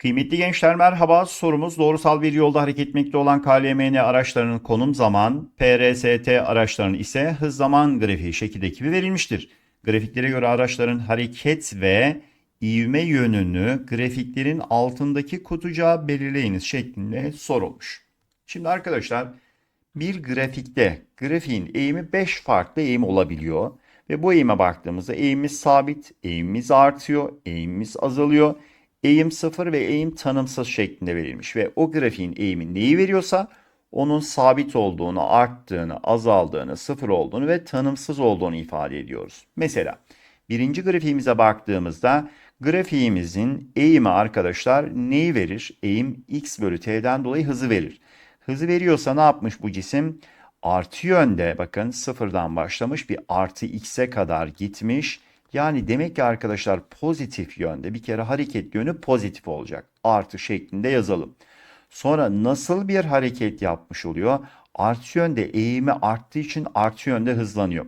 Kıymetli gençler merhaba. Sorumuz doğrusal bir yolda hareket etmekte olan KLMN araçlarının konum zaman, PRST araçlarının ise hız zaman grafiği şekildeki gibi verilmiştir. Grafiklere göre araçların hareket ve ivme yönünü grafiklerin altındaki kutucuğa belirleyiniz şeklinde sorulmuş. Şimdi arkadaşlar bir grafikte grafiğin eğimi 5 farklı eğim olabiliyor. Ve bu eğime baktığımızda eğimimiz sabit, eğimimiz artıyor, eğimimiz azalıyor. Eğim sıfır ve eğim tanımsız şeklinde verilmiş. Ve o grafiğin eğimi neyi veriyorsa onun sabit olduğunu, arttığını, azaldığını, sıfır olduğunu ve tanımsız olduğunu ifade ediyoruz. Mesela birinci grafiğimize baktığımızda grafiğimizin eğimi arkadaşlar neyi verir? Eğim x bölü t'den dolayı hızı verir. Hızı veriyorsa ne yapmış bu cisim? Artı yönde bakın sıfırdan başlamış bir artı x'e kadar gitmiş. Yani demek ki arkadaşlar pozitif yönde bir kere hareket yönü pozitif olacak. Artı şeklinde yazalım. Sonra nasıl bir hareket yapmış oluyor? Artı yönde eğimi arttığı için artı yönde hızlanıyor.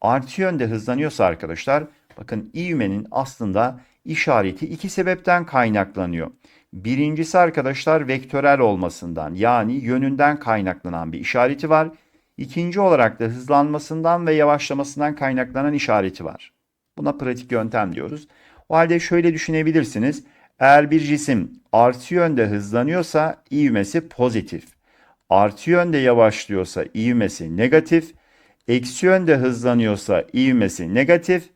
Artı yönde hızlanıyorsa arkadaşlar bakın ivmenin aslında işareti iki sebepten kaynaklanıyor. Birincisi arkadaşlar vektörel olmasından yani yönünden kaynaklanan bir işareti var. İkinci olarak da hızlanmasından ve yavaşlamasından kaynaklanan işareti var. Buna pratik yöntem diyoruz. O halde şöyle düşünebilirsiniz. Eğer bir cisim artı yönde hızlanıyorsa ivmesi pozitif. Artı yönde yavaşlıyorsa ivmesi negatif. Eksi yönde hızlanıyorsa ivmesi negatif.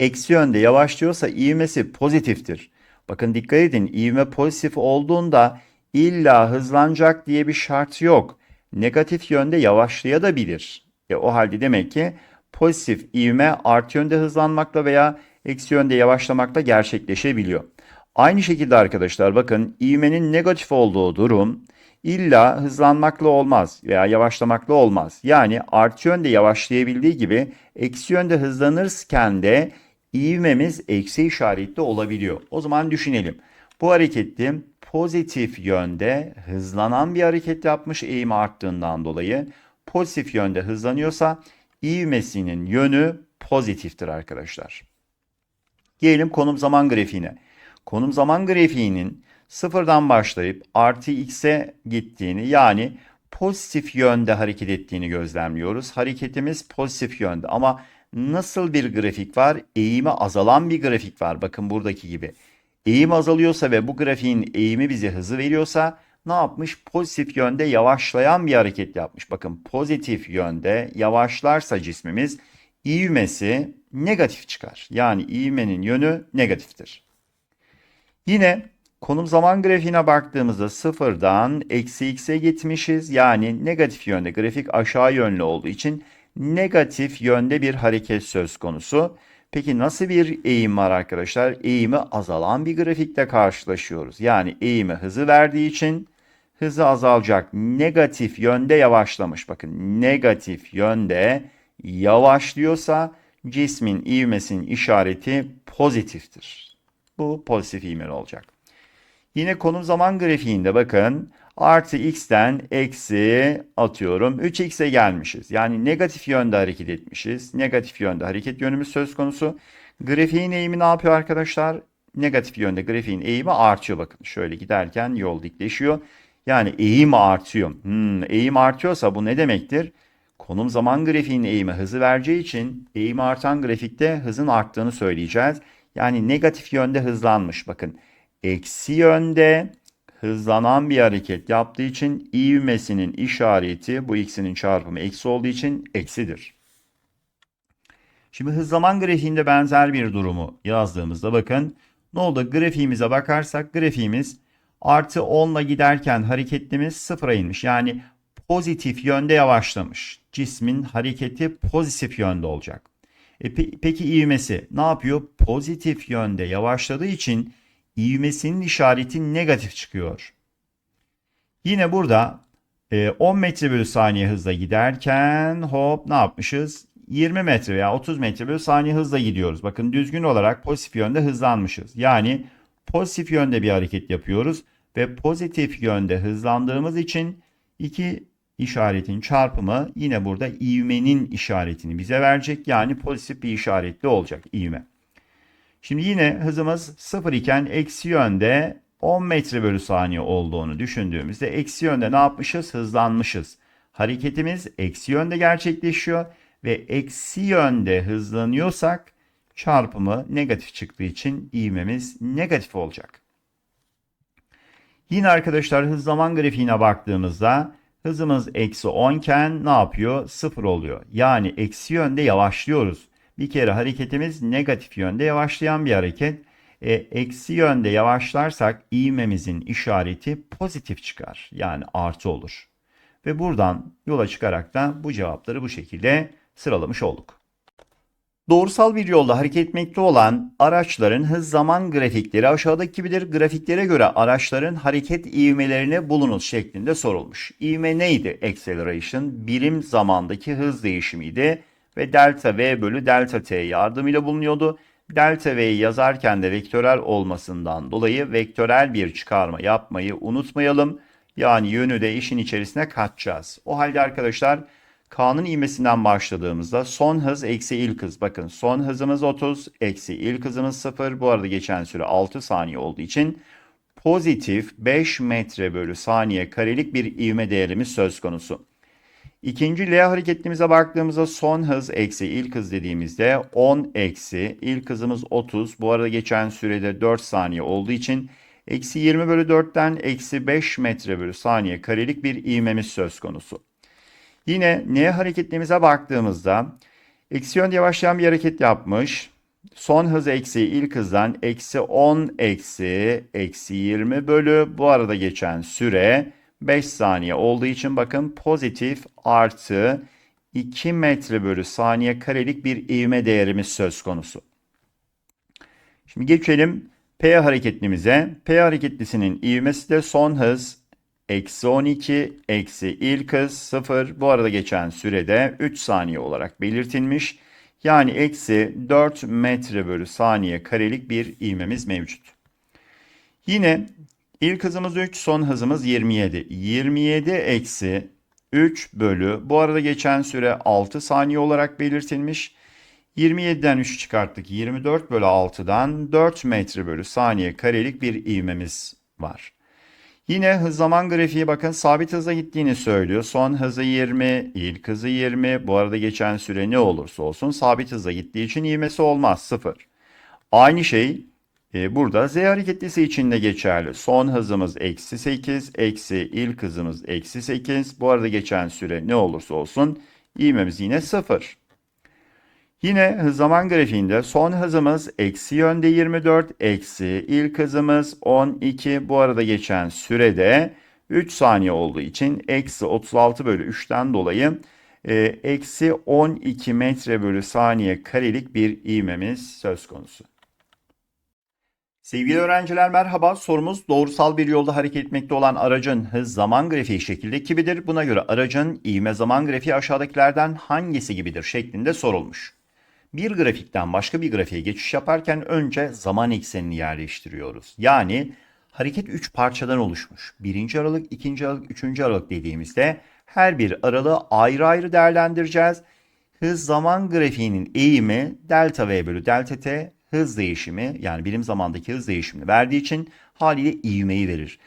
Eksi yönde yavaşlıyorsa ivmesi pozitiftir. Bakın dikkat edin ivme pozitif olduğunda illa hızlanacak diye bir şart yok. Negatif yönde yavaşlayabilir. E, o halde demek ki pozitif ivme artı yönde hızlanmakla veya eksi yönde yavaşlamakla gerçekleşebiliyor. Aynı şekilde arkadaşlar bakın ivmenin negatif olduğu durum illa hızlanmakla olmaz veya yavaşlamakla olmaz. Yani artı yönde yavaşlayabildiği gibi eksi yönde hızlanırken de ivmemiz eksi işaretli olabiliyor. O zaman düşünelim. Bu hareketi pozitif yönde hızlanan bir hareket yapmış eğimi arttığından dolayı pozitif yönde hızlanıyorsa ivmesinin yönü pozitiftir arkadaşlar. Gelelim konum zaman grafiğine. Konum zaman grafiğinin sıfırdan başlayıp artı x'e gittiğini yani pozitif yönde hareket ettiğini gözlemliyoruz. Hareketimiz pozitif yönde ama nasıl bir grafik var? Eğimi azalan bir grafik var. Bakın buradaki gibi. Eğim azalıyorsa ve bu grafiğin eğimi bize hızı veriyorsa ne yapmış? Pozitif yönde yavaşlayan bir hareket yapmış. Bakın pozitif yönde yavaşlarsa cismimiz ivmesi negatif çıkar. Yani ivmenin yönü negatiftir. Yine konum zaman grafiğine baktığımızda sıfırdan eksi x'e gitmişiz. Yani negatif yönde grafik aşağı yönlü olduğu için negatif yönde bir hareket söz konusu. Peki nasıl bir eğim var arkadaşlar? Eğimi azalan bir grafikle karşılaşıyoruz. Yani eğimi hızı verdiği için hızı azalacak. Negatif yönde yavaşlamış. Bakın negatif yönde yavaşlıyorsa cismin ivmesinin işareti pozitiftir. Bu pozitif ivmeli olacak. Yine konum zaman grafiğinde bakın artı x'ten eksi atıyorum 3x'e gelmişiz. Yani negatif yönde hareket etmişiz. Negatif yönde hareket yönümüz söz konusu. Grafiğin eğimi ne yapıyor arkadaşlar? Negatif yönde grafiğin eğimi artıyor bakın. Şöyle giderken yol dikleşiyor. Yani eğim artıyor. Hmm, eğim artıyorsa bu ne demektir? Konum zaman grafiğinin eğimi hızı vereceği için eğim artan grafikte hızın arttığını söyleyeceğiz. Yani negatif yönde hızlanmış bakın. Eksi yönde hızlanan bir hareket yaptığı için ivmesinin işareti bu x'inin çarpımı eksi olduğu için eksidir. Şimdi hız zaman grafiğinde benzer bir durumu yazdığımızda bakın ne oldu? Grafiğimize bakarsak grafiğimiz artı 10 ile giderken hareketimiz sıfıra inmiş. Yani pozitif yönde yavaşlamış. Cismin hareketi pozitif yönde olacak. E pe- peki ivmesi ne yapıyor? Pozitif yönde yavaşladığı için ivmesinin işareti negatif çıkıyor. Yine burada e, 10 metre bölü saniye hızla giderken hop ne yapmışız? 20 metre veya 30 metre bölü saniye hızla gidiyoruz. Bakın düzgün olarak pozitif yönde hızlanmışız. Yani pozitif yönde bir hareket yapıyoruz ve pozitif yönde hızlandığımız için iki işaretin çarpımı yine burada ivmenin işaretini bize verecek. Yani pozitif bir işaretli olacak ivme. Şimdi yine hızımız 0 iken eksi yönde 10 metre bölü saniye olduğunu düşündüğümüzde eksi yönde ne yapmışız? Hızlanmışız. Hareketimiz eksi yönde gerçekleşiyor ve eksi yönde hızlanıyorsak çarpımı negatif çıktığı için ivmemiz negatif olacak. Yine arkadaşlar hız zaman grafiğine baktığımızda hızımız eksi 10 iken ne yapıyor? 0 oluyor. Yani eksi yönde yavaşlıyoruz. Bir kere hareketimiz negatif yönde yavaşlayan bir hareket. E, eksi yönde yavaşlarsak ivmemizin işareti pozitif çıkar. Yani artı olur. Ve buradan yola çıkarak da bu cevapları bu şekilde sıralamış olduk. Doğrusal bir yolda hareket etmekte olan araçların hız zaman grafikleri aşağıdaki gibidir. Grafiklere göre araçların hareket ivmelerini bulunuz şeklinde sorulmuş. İvme neydi? Acceleration birim zamandaki hız değişimiydi ve delta v bölü delta t yardımıyla bulunuyordu. Delta v'yi yazarken de vektörel olmasından dolayı vektörel bir çıkarma yapmayı unutmayalım. Yani yönü de işin içerisine katacağız. O halde arkadaşlar K'nın ivmesinden başladığımızda son hız eksi ilk hız. Bakın son hızımız 30, eksi ilk hızımız 0. Bu arada geçen süre 6 saniye olduğu için pozitif 5 metre bölü saniye karelik bir ivme değerimiz söz konusu. İkinci L hareketimize baktığımızda son hız eksi ilk hız dediğimizde 10 eksi ilk hızımız 30. Bu arada geçen sürede 4 saniye olduğu için eksi 20 bölü 4'ten eksi 5 metre bölü saniye karelik bir ivmemiz söz konusu. Yine N hareketimize baktığımızda eksi yönde yavaşlayan bir hareket yapmış. Son hız eksi ilk hızdan eksi 10 eksi eksi 20 bölü bu arada geçen süre 5 saniye olduğu için bakın pozitif artı 2 metre bölü saniye karelik bir ivme değerimiz söz konusu. Şimdi geçelim P hareketlimize. P hareketlisinin ivmesi de son hız eksi 12 eksi ilk hız 0 bu arada geçen sürede 3 saniye olarak belirtilmiş. Yani eksi 4 metre bölü saniye karelik bir ivmemiz mevcut. Yine ilk hızımız 3 son hızımız 27. 27 eksi 3 bölü bu arada geçen süre 6 saniye olarak belirtilmiş. 27'den 3 çıkarttık. 24 bölü 6'dan 4 metre bölü saniye karelik bir ivmemiz var. Yine hız zaman grafiği bakın sabit hıza gittiğini söylüyor. Son hızı 20, ilk hızı 20. Bu arada geçen süre ne olursa olsun sabit hıza gittiği için ivmesi olmaz 0. Aynı şey e, burada Z hareketlisi için de geçerli. Son hızımız eksi 8, eksi ilk hızımız eksi 8. Bu arada geçen süre ne olursa olsun ivmemiz yine 0. Yine hız zaman grafiğinde son hızımız eksi yönde 24, eksi ilk hızımız 12. Bu arada geçen sürede 3 saniye olduğu için eksi 36 bölü 3'ten dolayı e, eksi 12 metre bölü saniye karelik bir ivmemiz söz konusu. Sevgili öğrenciler merhaba. Sorumuz doğrusal bir yolda hareket etmekte olan aracın hız zaman grafiği şekilde gibidir. Buna göre aracın ivme zaman grafiği aşağıdakilerden hangisi gibidir şeklinde sorulmuş. Bir grafikten başka bir grafiğe geçiş yaparken önce zaman eksenini yerleştiriyoruz. Yani hareket 3 parçadan oluşmuş. Birinci aralık, ikinci aralık, üçüncü aralık dediğimizde her bir aralığı ayrı ayrı değerlendireceğiz. Hız zaman grafiğinin eğimi delta v bölü delta t hız değişimi yani birim zamandaki hız değişimini verdiği için haliyle ivmeyi verir.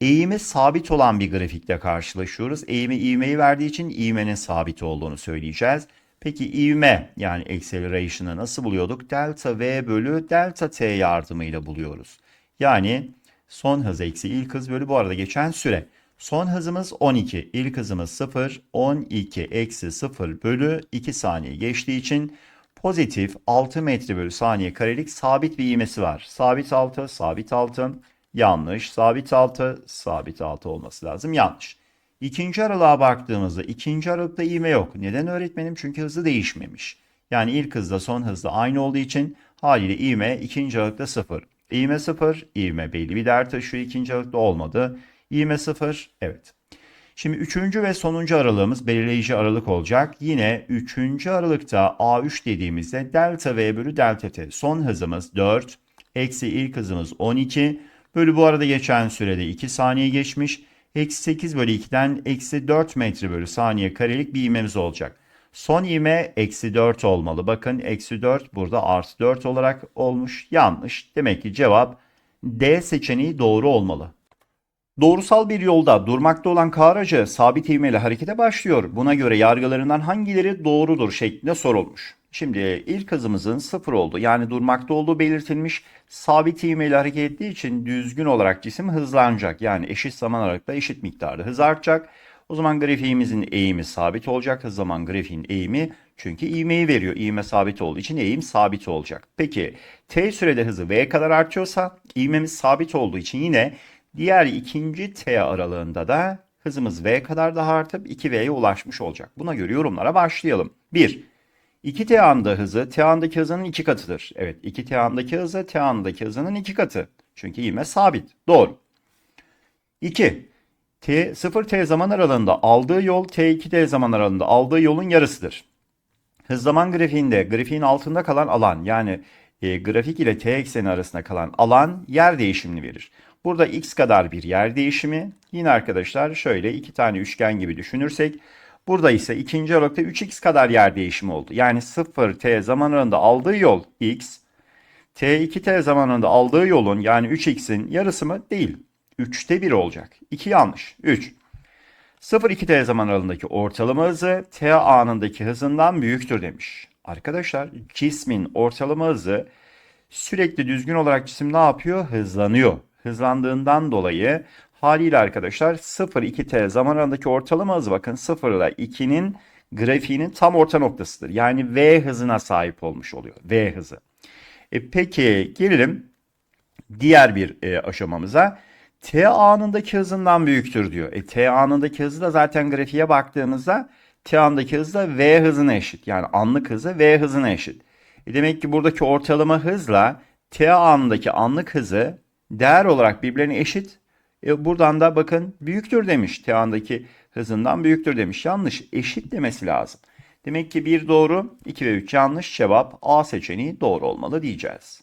Eğimi sabit olan bir grafikle karşılaşıyoruz. Eğimi ivmeyi verdiği için ivmenin sabit olduğunu söyleyeceğiz. Peki ivme yani acceleration'ı nasıl buluyorduk? Delta v bölü delta t yardımıyla buluyoruz. Yani son hız eksi ilk hız bölü bu arada geçen süre. Son hızımız 12, ilk hızımız 0, 12 eksi 0 bölü 2 saniye geçtiği için pozitif 6 metre bölü saniye karelik sabit bir ivmesi var. Sabit 6, sabit 6, yanlış, sabit 6, sabit 6 olması lazım, yanlış. İkinci aralığa baktığımızda ikinci aralıkta ivme yok. Neden öğretmenim? Çünkü hızı değişmemiş. Yani ilk hızla son hızla aynı olduğu için haliyle ivme ikinci aralıkta sıfır. İvme sıfır, ivme belli bir değer taşıyor. ikinci aralıkta olmadı. İvme sıfır, evet. Şimdi üçüncü ve sonuncu aralığımız belirleyici aralık olacak. Yine üçüncü aralıkta A3 dediğimizde delta V bölü delta T. Son hızımız 4, eksi ilk hızımız 12. Bölü bu arada geçen sürede 2 saniye geçmiş. Eksi 8 bölü 2'den eksi 4 metre bölü saniye karelik bir ivmemiz olacak. Son ivme eksi 4 olmalı. Bakın eksi 4 burada artı 4 olarak olmuş. Yanlış. Demek ki cevap D seçeneği doğru olmalı. Doğrusal bir yolda durmakta olan K aracı sabit ivmeyle harekete başlıyor. Buna göre yargılarından hangileri doğrudur şeklinde sorulmuş. Şimdi ilk hızımızın sıfır olduğu yani durmakta olduğu belirtilmiş. Sabit ivmeyle hareket ettiği için düzgün olarak cisim hızlanacak. Yani eşit zaman aralıkla eşit miktarda hız artacak. O zaman grafiğimizin eğimi sabit olacak. Hız zaman grafiğin eğimi çünkü ivmeyi veriyor. İvme sabit olduğu için eğim sabit olacak. Peki t sürede hızı v kadar artıyorsa ivmemiz sabit olduğu için yine diğer ikinci t aralığında da hızımız v kadar daha artıp 2v'ye ulaşmış olacak. Buna göre yorumlara başlayalım. 1. 2t anda hızı t andaki hızının 2 katıdır. Evet 2t andaki hızı t andaki hızının 2 katı. Çünkü ivme sabit. Doğru. 2. T 0t zaman aralığında aldığı yol t2t zaman aralığında aldığı yolun yarısıdır. Hız zaman grafiğinde grafiğin altında kalan alan yani e, grafik ile t ekseni arasında kalan alan yer değişimini verir. Burada x kadar bir yer değişimi. Yine arkadaşlar şöyle iki tane üçgen gibi düşünürsek. Burada ise ikinci aralıkta 3x kadar yer değişimi oldu. Yani 0t zaman aralığında aldığı yol x. t2t zaman aralığında aldığı yolun yani 3x'in yarısı mı? Değil. 3'te 1 olacak. 2 yanlış. 3. 0-2t zaman aralığındaki ortalama hızı t anındaki hızından büyüktür demiş. Arkadaşlar cismin ortalama hızı sürekli düzgün olarak cisim ne yapıyor? Hızlanıyor. Hızlandığından dolayı haliyle arkadaşlar 0-2t zaman aralığındaki ortalama hızı bakın 0 ile 2'nin grafiğinin tam orta noktasıdır. Yani v hızına sahip olmuş oluyor. V hızı. E peki gelelim diğer bir e, aşamamıza. T anındaki hızından büyüktür diyor. E, T anındaki hızı da zaten grafiğe baktığımızda T anındaki hız da V hızına eşit. Yani anlık hızı V hızına eşit. E, demek ki buradaki ortalama hızla T anındaki anlık hızı değer olarak birbirlerine eşit. E, buradan da bakın büyüktür demiş. T andaki hızından büyüktür demiş. Yanlış. Eşit demesi lazım. Demek ki bir doğru, 2 ve 3 yanlış. Cevap A seçeneği doğru olmalı diyeceğiz.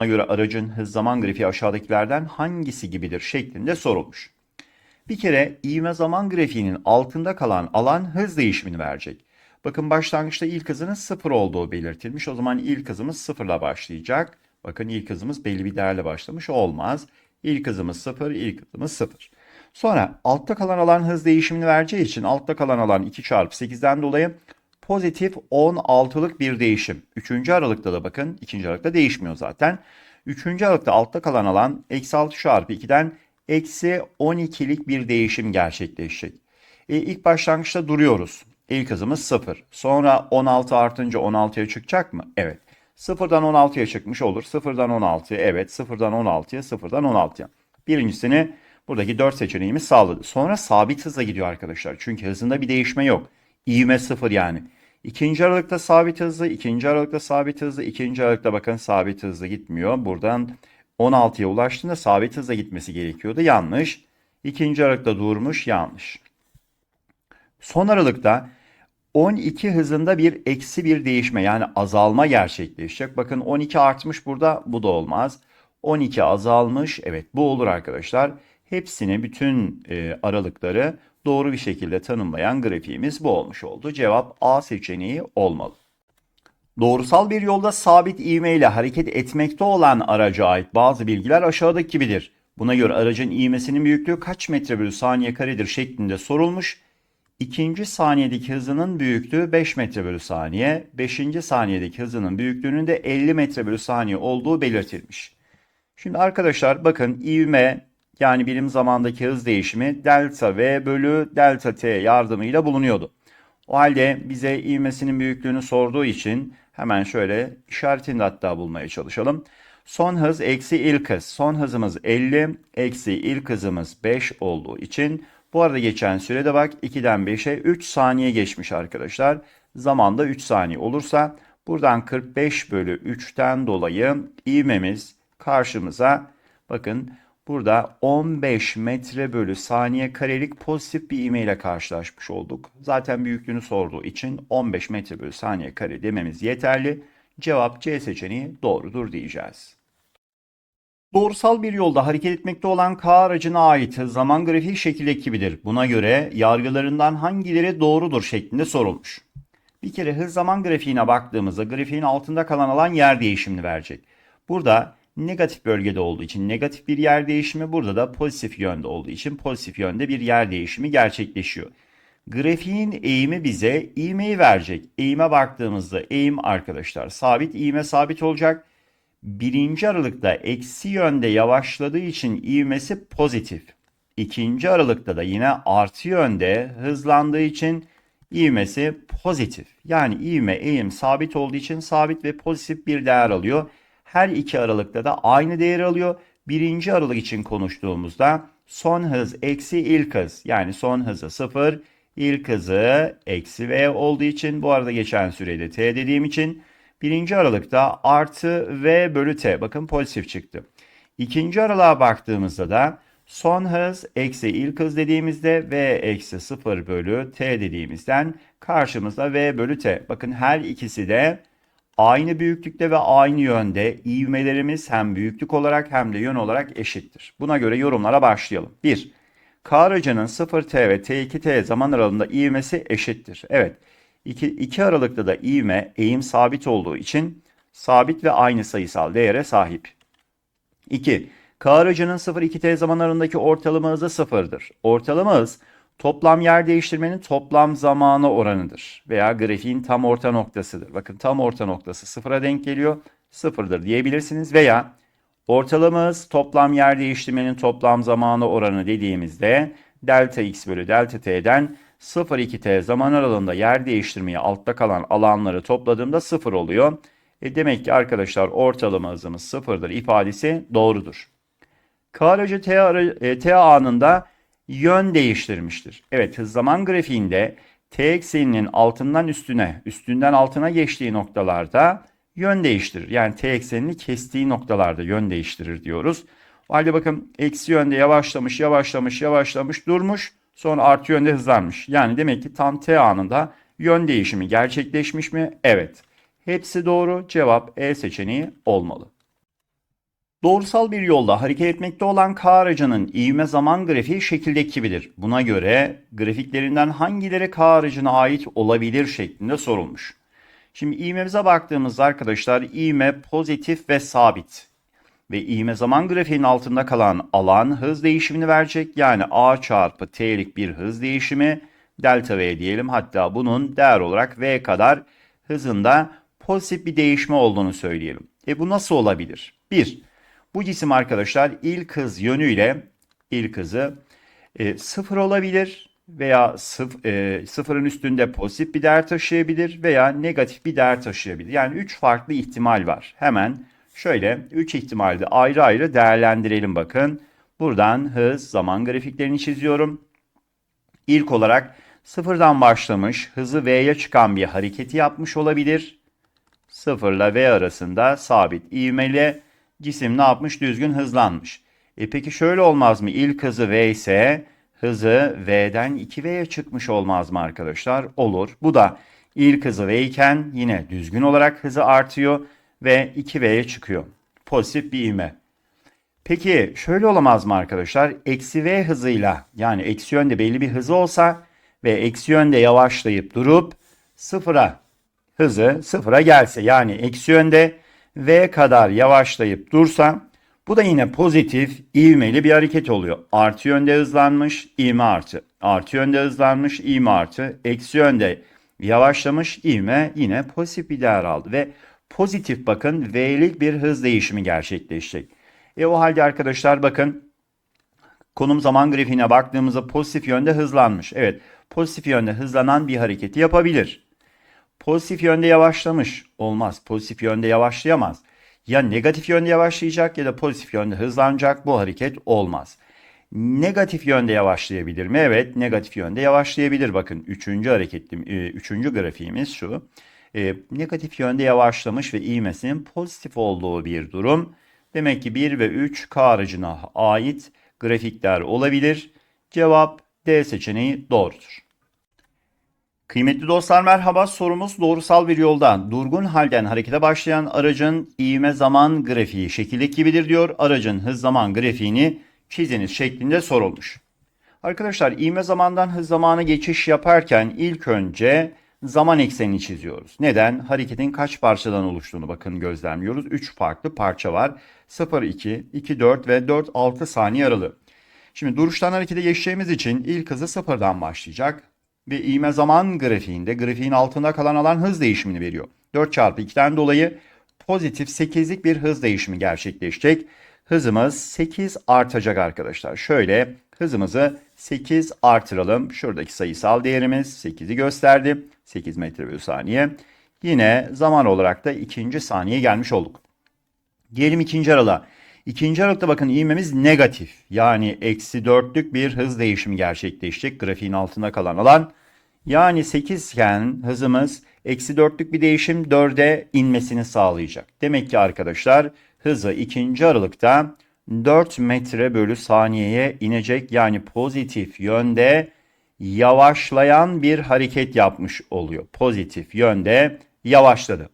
Buna göre aracın hız zaman grafiği aşağıdakilerden hangisi gibidir şeklinde sorulmuş. Bir kere ivme zaman grafiğinin altında kalan alan hız değişimini verecek. Bakın başlangıçta ilk hızının sıfır olduğu belirtilmiş. O zaman ilk hızımız sıfırla başlayacak. Bakın ilk hızımız belli bir değerle başlamış. Olmaz. İlk hızımız sıfır, ilk hızımız sıfır. Sonra altta kalan alan hız değişimini vereceği için altta kalan alan 2 çarpı 8'den dolayı pozitif 16'lık bir değişim. Üçüncü aralıkta da bakın ikinci aralıkta değişmiyor zaten. Üçüncü aralıkta altta kalan alan eksi 6 çarpı 2'den eksi 12'lik bir değişim gerçekleşecek. E, ilk başlangıçta duruyoruz. İlk hızımız 0. Sonra 16 artınca 16'ya çıkacak mı? Evet. 0'dan 16'ya çıkmış olur. 0'dan 16'ya evet. 0'dan 16'ya 0'dan 16'ya. Birincisini buradaki 4 seçeneğimiz sağladı. Sonra sabit hızla gidiyor arkadaşlar. Çünkü hızında bir değişme yok. İvme 0 yani. İkinci aralıkta sabit hızlı, ikinci aralıkta sabit hızlı, ikinci aralıkta bakın sabit hızlı gitmiyor. Buradan 16'ya ulaştığında sabit hızla gitmesi gerekiyordu. Yanlış. İkinci aralıkta durmuş. Yanlış. Son aralıkta 12 hızında bir eksi bir değişme yani azalma gerçekleşecek. Bakın 12 artmış burada bu da olmaz. 12 azalmış. Evet bu olur arkadaşlar. Hepsini bütün e, aralıkları doğru bir şekilde tanımlayan grafiğimiz bu olmuş oldu. Cevap A seçeneği olmalı. Doğrusal bir yolda sabit ivme ile hareket etmekte olan araca ait bazı bilgiler aşağıdaki gibidir. Buna göre aracın ivmesinin büyüklüğü kaç metre bölü saniye karedir şeklinde sorulmuş. İkinci saniyedeki hızının büyüklüğü 5 metre bölü saniye, beşinci saniyedeki hızının büyüklüğünün de 50 metre bölü saniye olduğu belirtilmiş. Şimdi arkadaşlar bakın ivme yani birim zamandaki hız değişimi delta v bölü delta t yardımıyla bulunuyordu. O halde bize ivmesinin büyüklüğünü sorduğu için hemen şöyle işaretini hatta bulmaya çalışalım. Son hız eksi ilk hız. Son hızımız 50, eksi ilk hızımız 5 olduğu için bu arada geçen sürede bak 2'den 5'e 3 saniye geçmiş arkadaşlar. Zamanda 3 saniye olursa buradan 45 bölü 3'ten dolayı ivmemiz karşımıza bakın Burada 15 metre bölü saniye karelik pozitif bir ivme ile karşılaşmış olduk. Zaten büyüklüğünü sorduğu için 15 metre bölü saniye kare dememiz yeterli. Cevap C seçeneği doğrudur diyeceğiz. Doğrusal bir yolda hareket etmekte olan K aracına ait zaman grafiği şekil ekibidir. Buna göre yargılarından hangileri doğrudur şeklinde sorulmuş. Bir kere hız zaman grafiğine baktığımızda grafiğin altında kalan alan yer değişimini verecek. Burada negatif bölgede olduğu için negatif bir yer değişimi, burada da pozitif yönde olduğu için pozitif yönde bir yer değişimi gerçekleşiyor. Grafiğin eğimi bize ivmeyi verecek. Eğime baktığımızda eğim arkadaşlar sabit, ivme sabit olacak. Birinci aralıkta eksi yönde yavaşladığı için ivmesi pozitif. İkinci aralıkta da yine artı yönde hızlandığı için ivmesi pozitif. Yani ivme eğim sabit olduğu için sabit ve pozitif bir değer alıyor. Her iki aralıkta da aynı değeri alıyor. Birinci aralık için konuştuğumuzda son hız eksi ilk hız yani son hızı 0 ilk hızı eksi v olduğu için bu arada geçen sürede t dediğim için birinci aralıkta artı v bölü t bakın pozitif çıktı. İkinci aralığa baktığımızda da son hız eksi ilk hız dediğimizde v eksi 0 bölü t dediğimizden karşımızda v bölü t. Bakın her ikisi de aynı büyüklükte ve aynı yönde ivmelerimiz hem büyüklük olarak hem de yön olarak eşittir. Buna göre yorumlara başlayalım. 1. K aracının 0T ve T2T zaman aralığında ivmesi eşittir. Evet. 2, 2 aralıkta da ivme eğim sabit olduğu için sabit ve aynı sayısal değere sahip. 2. K aracının 0-2T zaman aralığındaki ortalama hızı sıfırdır. Ortalama hız toplam yer değiştirmenin toplam zamanı oranıdır. Veya grafiğin tam orta noktasıdır. Bakın tam orta noktası sıfıra denk geliyor. Sıfırdır diyebilirsiniz. Veya ortalama hız toplam yer değiştirmenin toplam zamanı oranı dediğimizde delta x bölü delta t'den 0-2t zaman aralığında yer değiştirmeyi altta kalan alanları topladığımda sıfır oluyor. E demek ki arkadaşlar ortalama hızımız sıfırdır ifadesi doğrudur. K aracı T, ara, e, T anında yön değiştirmiştir. Evet hız zaman grafiğinde T ekseninin altından üstüne, üstünden altına geçtiği noktalarda yön değiştirir. Yani T eksenini kestiği noktalarda yön değiştirir diyoruz. O halde bakın eksi yönde yavaşlamış, yavaşlamış, yavaşlamış, durmuş. Sonra artı yönde hızlanmış. Yani demek ki tam T anında yön değişimi gerçekleşmiş mi? Evet. Hepsi doğru. Cevap E seçeneği olmalı. Doğrusal bir yolda hareket etmekte olan K aracının ivme zaman grafiği şekildeki gibidir. Buna göre grafiklerinden hangileri K aracına ait olabilir şeklinde sorulmuş. Şimdi ivmemize baktığımızda arkadaşlar ivme pozitif ve sabit. Ve ivme zaman grafiğinin altında kalan alan hız değişimini verecek. Yani A çarpı T'lik bir hız değişimi delta V diyelim. Hatta bunun değer olarak V kadar hızında pozitif bir değişme olduğunu söyleyelim. E bu nasıl olabilir? 1. Bu cisim arkadaşlar ilk hız yönüyle ilk hızı e, sıfır olabilir veya sıf, e, sıfırın üstünde pozitif bir değer taşıyabilir veya negatif bir değer taşıyabilir. Yani 3 farklı ihtimal var. Hemen şöyle 3 ihtimalde ayrı ayrı değerlendirelim bakın. Buradan hız zaman grafiklerini çiziyorum. İlk olarak sıfırdan başlamış hızı V'ye çıkan bir hareketi yapmış olabilir. Sıfırla V arasında sabit ivmeli cisim ne yapmış? Düzgün hızlanmış. E peki şöyle olmaz mı? İlk hızı V ise hızı V'den 2V'ye çıkmış olmaz mı arkadaşlar? Olur. Bu da ilk hızı V iken yine düzgün olarak hızı artıyor ve 2V'ye çıkıyor. Pozitif bir ivme. Peki şöyle olamaz mı arkadaşlar? Eksi V hızıyla yani eksi yönde belli bir hızı olsa ve eksi yönde yavaşlayıp durup sıfıra hızı sıfıra gelse yani eksi yönde V kadar yavaşlayıp dursa bu da yine pozitif ivmeli bir hareket oluyor. Artı yönde hızlanmış ivme artı. Artı yönde hızlanmış ivme artı. Eksi yönde yavaşlamış ivme yine pozitif bir değer aldı. Ve pozitif bakın V'lik bir hız değişimi gerçekleşecek. E o halde arkadaşlar bakın konum zaman grafiğine baktığımızda pozitif yönde hızlanmış. Evet pozitif yönde hızlanan bir hareketi yapabilir. Pozitif yönde yavaşlamış. Olmaz. Pozitif yönde yavaşlayamaz. Ya negatif yönde yavaşlayacak ya da pozitif yönde hızlanacak. Bu hareket olmaz. Negatif yönde yavaşlayabilir mi? Evet, negatif yönde yavaşlayabilir. Bakın üçüncü hareketli, e, üçüncü grafiğimiz şu. E, negatif yönde yavaşlamış ve ivmesinin pozitif olduğu bir durum. Demek ki 1 ve 3 K aracına ait grafikler olabilir. Cevap D seçeneği doğrudur. Kıymetli dostlar merhaba. Sorumuz doğrusal bir yolda durgun halden harekete başlayan aracın ivme zaman grafiği şekildeki gibidir diyor. Aracın hız zaman grafiğini çiziniz şeklinde sorulmuş. Arkadaşlar ivme zamandan hız zamana geçiş yaparken ilk önce zaman eksenini çiziyoruz. Neden? Hareketin kaç parçadan oluştuğunu bakın gözlemliyoruz. 3 farklı parça var. 0, 2, 2, 4 ve 4, 6 saniye aralığı. Şimdi duruştan harekete geçeceğimiz için ilk hızı sıfırdan başlayacak. Ve ivme zaman grafiğinde grafiğin altında kalan alan hız değişimini veriyor. 4 çarpı 2'den dolayı pozitif 8'lik bir hız değişimi gerçekleşecek. Hızımız 8 artacak arkadaşlar. Şöyle hızımızı 8 artıralım. Şuradaki sayısal değerimiz 8'i gösterdi. 8 metre bölü saniye. Yine zaman olarak da ikinci saniye gelmiş olduk. Diyelim ikinci aralığa. İkinci aralıkta bakın ivmemiz negatif. Yani eksi dörtlük bir hız değişimi gerçekleşecek. Grafiğin altında kalan alan. Yani 8 iken hızımız eksi dörtlük bir değişim 4'e inmesini sağlayacak. Demek ki arkadaşlar hızı ikinci aralıkta 4 metre bölü saniyeye inecek. Yani pozitif yönde yavaşlayan bir hareket yapmış oluyor. Pozitif yönde yavaşladı.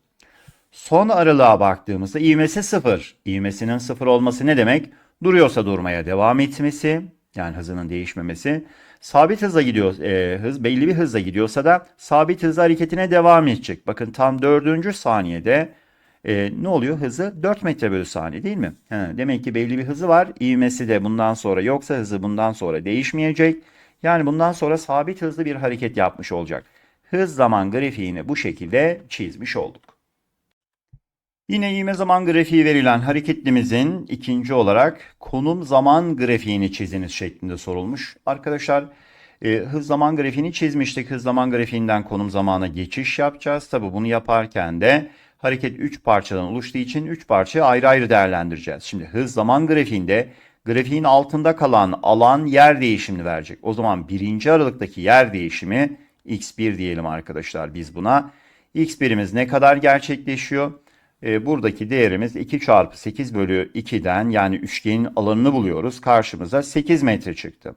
Son aralığa baktığımızda ivmesi sıfır. İvmesinin sıfır olması ne demek? Duruyorsa durmaya devam etmesi, yani hızının değişmemesi. Sabit hızla gidiyor, e, hız belli bir hızla gidiyorsa da sabit hızla hareketine devam edecek. Bakın tam dördüncü saniyede e, ne oluyor? Hızı 4 metre bölü saniye değil mi? He, demek ki belli bir hızı var. İvmesi de bundan sonra yoksa hızı bundan sonra değişmeyecek. Yani bundan sonra sabit hızlı bir hareket yapmış olacak. Hız zaman grafiğini bu şekilde çizmiş olduk. Yine ivme zaman grafiği verilen hareketlimizin ikinci olarak konum zaman grafiğini çiziniz şeklinde sorulmuş. Arkadaşlar e, hız zaman grafiğini çizmiştik. Hız zaman grafiğinden konum zamana geçiş yapacağız. Tabi bunu yaparken de hareket 3 parçadan oluştuğu için 3 parçayı ayrı ayrı değerlendireceğiz. Şimdi hız zaman grafiğinde grafiğin altında kalan alan yer değişimini verecek. O zaman birinci aralıktaki yer değişimi x1 diyelim arkadaşlar biz buna. x1'imiz ne kadar gerçekleşiyor? E, buradaki değerimiz 2 çarpı 8 bölü 2'den yani üçgenin alanını buluyoruz. Karşımıza 8 metre çıktı.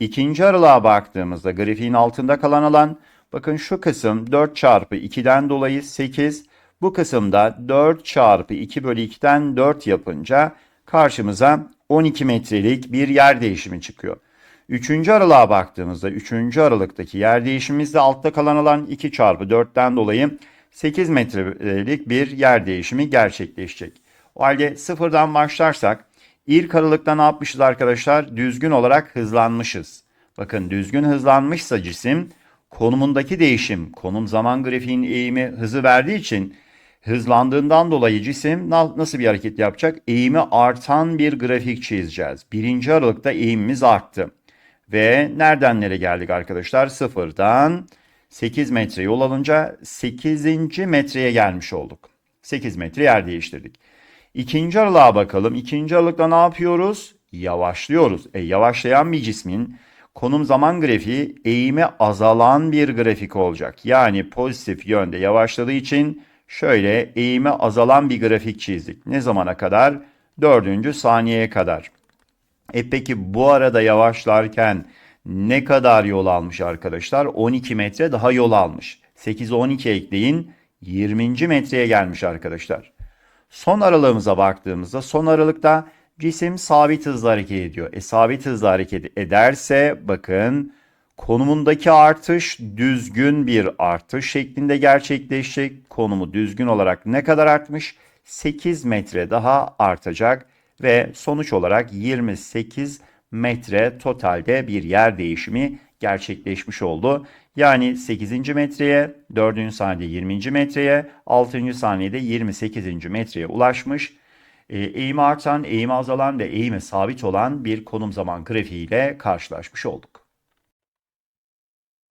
İkinci aralığa baktığımızda grafiğin altında kalan alan bakın şu kısım 4 çarpı 2'den dolayı 8. Bu kısımda 4 çarpı 2 bölü 2'den 4 yapınca karşımıza 12 metrelik bir yer değişimi çıkıyor. Üçüncü aralığa baktığımızda üçüncü aralıktaki yer değişimimizde altta kalan alan 2 çarpı 4'ten dolayı 8 metrelik bir yer değişimi gerçekleşecek. O halde sıfırdan başlarsak ilk aralıkta ne yapmışız arkadaşlar? Düzgün olarak hızlanmışız. Bakın düzgün hızlanmışsa cisim konumundaki değişim, konum zaman grafiğinin eğimi hızı verdiği için hızlandığından dolayı cisim nasıl bir hareket yapacak? Eğimi artan bir grafik çizeceğiz. Birinci aralıkta eğimimiz arttı. Ve nereden nereye geldik arkadaşlar? Sıfırdan 8 metre yol alınca 8. metreye gelmiş olduk. 8 metre yer değiştirdik. İkinci aralığa bakalım. İkinci aralıkta ne yapıyoruz? Yavaşlıyoruz. E, yavaşlayan bir cismin konum zaman grafiği eğimi azalan bir grafik olacak. Yani pozitif yönde yavaşladığı için şöyle eğimi azalan bir grafik çizdik. Ne zamana kadar? Dördüncü saniyeye kadar. E peki bu arada yavaşlarken ne kadar yol almış arkadaşlar? 12 metre daha yol almış. 8 12 ekleyin 20. metreye gelmiş arkadaşlar. Son aralığımıza baktığımızda son aralıkta cisim sabit hızla hareket ediyor. E sabit hızla hareket ederse bakın konumundaki artış düzgün bir artış şeklinde gerçekleşecek. Konumu düzgün olarak ne kadar artmış? 8 metre daha artacak ve sonuç olarak 28 metre totalde bir yer değişimi gerçekleşmiş oldu. Yani 8. metreye, 4. saniyede 20. metreye, 6. saniyede 28. metreye ulaşmış. E, eğimi artan, eğimi azalan ve eğimi sabit olan bir konum zaman grafiğiyle karşılaşmış olduk.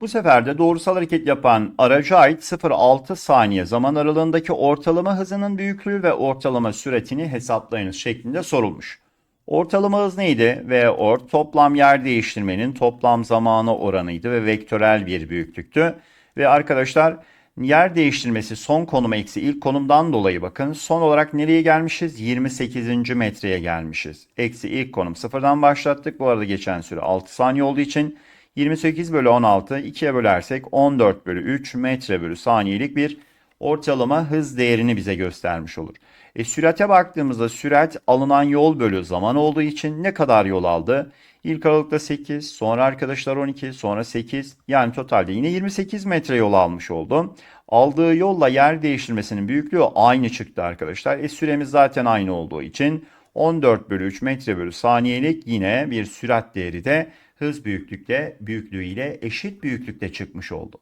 Bu sefer de doğrusal hareket yapan araca ait 0.6 saniye zaman aralığındaki ortalama hızının büyüklüğü ve ortalama süratini hesaplayınız şeklinde sorulmuş. Ortalama hız neydi? V ort toplam yer değiştirmenin toplam zamanı oranıydı ve vektörel bir büyüklüktü. Ve arkadaşlar yer değiştirmesi son konum eksi ilk konumdan dolayı bakın son olarak nereye gelmişiz? 28. metreye gelmişiz. Eksi ilk konum sıfırdan başlattık. Bu arada geçen süre 6 saniye olduğu için 28 bölü 16 2'ye bölersek 14 bölü 3 metre bölü saniyelik bir ortalama hız değerini bize göstermiş olur. E, sürate baktığımızda sürat alınan yol bölü zaman olduğu için ne kadar yol aldı? İlk aralıkta 8, sonra arkadaşlar 12, sonra 8. Yani totalde yine 28 metre yol almış oldu. Aldığı yolla yer değiştirmesinin büyüklüğü aynı çıktı arkadaşlar. E süremiz zaten aynı olduğu için 14 bölü 3 metre bölü saniyelik yine bir sürat değeri de hız büyüklükte büyüklüğüyle eşit büyüklükte çıkmış oldu.